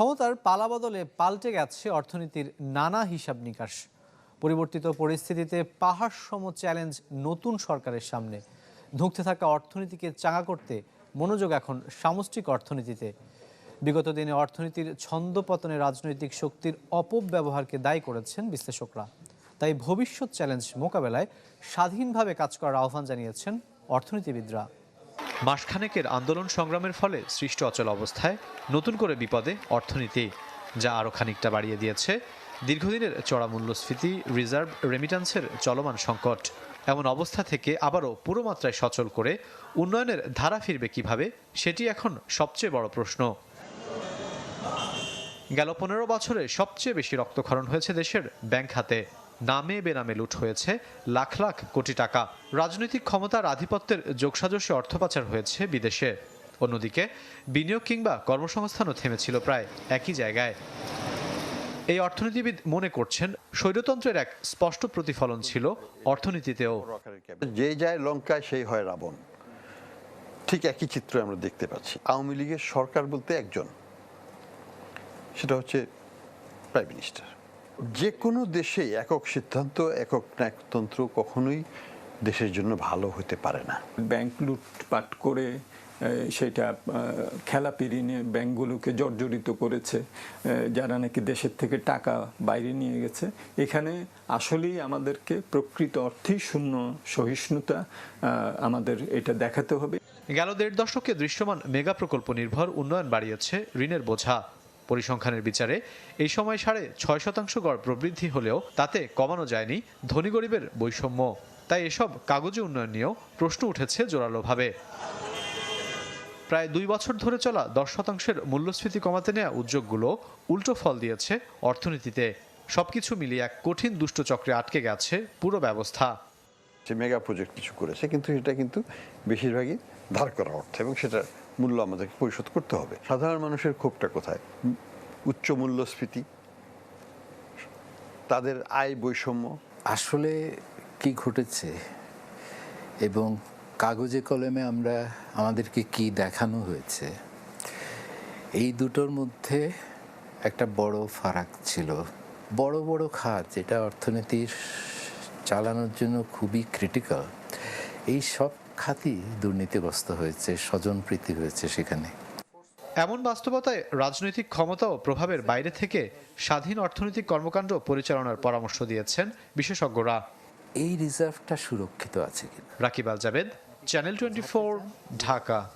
ক্ষমতার পালাবদলে পাল্টে গেছে অর্থনীতির নানা হিসাব নিকাশ। পরিবর্তিত পরিস্থিতিতে পাহাড় সম চ্যালেঞ্জ নতুন সরকারের সামনে। ধুঁকতে থাকা অর্থনীতিকে চাঙা করতে মনোযোগ এখন সামষ্টিক অর্থনীতিতে। বিগত দিনে অর্থনীতির ছন্দপতনে রাজনৈতিক শক্তির অপব্যবহারকে দায়ী করেছেন বিশ্লেষকরা। তাই ভবিষ্যৎ চ্যালেঞ্জ মোকাবেলায় স্বাধীনভাবে কাজ করার আহ্বান জানিয়েছেন অর্থনীতিবিদরা। মাসখানেকের আন্দোলন সংগ্রামের ফলে সৃষ্ট অচল অবস্থায় নতুন করে বিপদে অর্থনীতি, যা আরও খানিকটা বাড়িয়ে দিয়েছে দীর্ঘদিনের চড়া মূল্যস্ফীতি, রিজার্ভ রেমিটান্সের চলমান সংকট। এমন অবস্থা থেকে আবারও পুরো মাত্রায় সচল করে উন্নয়নের ধারা ফিরবে কীভাবে, সেটি এখন সবচেয়ে বড় প্রশ্ন। গেল পনেরো বছরে সবচেয়ে বেশি রক্তক্ষরণ হয়েছে দেশের ব্যাংক খাতে। নামে বেনামে লুট হয়েছে লাখ লাখ কোটি টাকা। রাজনৈতিক ক্ষমতার আধিপত্যের যোগসাজস্যে অর্থ পাচার হয়েছে বিদেশে। অন্যদিকে, বিনিয়োগ কিংবা কর্মসংস্থানও থেমেছিল প্রায় একই জায়গায়। এই অর্থনীতিবিদ মনে করছেন, স্বৈরতন্ত্রের এক স্পষ্ট প্রতিফলন ছিল অর্থনীতিতেও। যে যায় লঙ্কায় সেই হয় রাবণ। ঠিক একই চিত্র আমরা দেখতে পাচ্ছি। আওয়ামী লীগের সরকার বলতে একজন। সেটা হচ্ছে প্রাইম মিনিস্টার। যে কোনো দেশে একক সিদ্ধান্ত একক ন্যায়তন্ত্র কখনোই দেশের জন্য ভালো হতে পারে না। ব্যাংক লুটপাট করে সেটা আহ, খেলাপিরি নিয়ে ব্যাংকগুলোকে জর্জরিত করেছে যারা নাকি দেশের থেকে টাকা বাইরে নিয়ে গেছে। এখানে আসলেই আমাদেরকে প্রকৃত অর্থেই শূন্য সহিষ্ণুতা আমাদের এটা দেখাতে হবে। গেল দেড় দশকে দৃশ্যমান মেগা প্রকল্প নির্ভর উন্নয়ন বাড়িয়েছে ঋণের বোঝা। পরিসংখ্যানের বিচারে, এই সময় সাড়ে ছয় শতাংশ গড় প্রবৃদ্ধি হলেও তাতে কমানো যায়নি ধনী গরিবের বৈষম্য। তাই এসব কাগজে উন্নয়ন নিয়েও প্রশ্ন উঠেছে জোরালোভাবে। প্রায় দুই বছর ধরে চলা দশ শতাংশের মূল্যস্ফীতি কমাতে নেওয়া উদ্যোগগুলো উল্টো ফল দিয়েছে অর্থনীতিতে। সবকিছু মিলিয়ে এক কঠিন দুষ্ট চক্রে আটকে গেছে পুরো ব্যবস্থা। যে মেগা প্রজেক্ট কিছু করেছে, কিন্তু এটা কিন্তু বেশিরভাগই ধার করা অর্থ এবং সেটার মূল্য আমাদেরকে পরিশোধ করতে হবে। সাধারণ মানুষের ক্ষোভটা কোথায়? উচ্চ মূল্যস্ফীতি, তাদের আয় বৈষম্য। আসলে কি ঘটেছে এবং কাগজে কলমে আমরা আমাদেরকে কি দেখানো হয়েছে, এই দুটোর মধ্যে একটা বড় ফারাক ছিল। বড় বড় খাত, যেটা অর্থনীতির চালানোর জন্য খুবই ক্রিটিক্যাল এই সব খাতই দুর্নীতিগ্রস্ত হয়েছে স্বজনপ্রীতি হয়েছে সেখানে। এমন বাস্তবতায় রাজনৈতিক ক্ষমতা ও প্রভাবের বাইরে থেকে স্বাধীন অর্থনৈতিক কর্মকাণ্ড পরিচালনার পরামর্শ দিয়েছেন বিশেষজ্ঞরা। এই রিজার্ভটা সুরক্ষিত আছে কিনা? Rakib Al Jabed channel twenty Dhaka.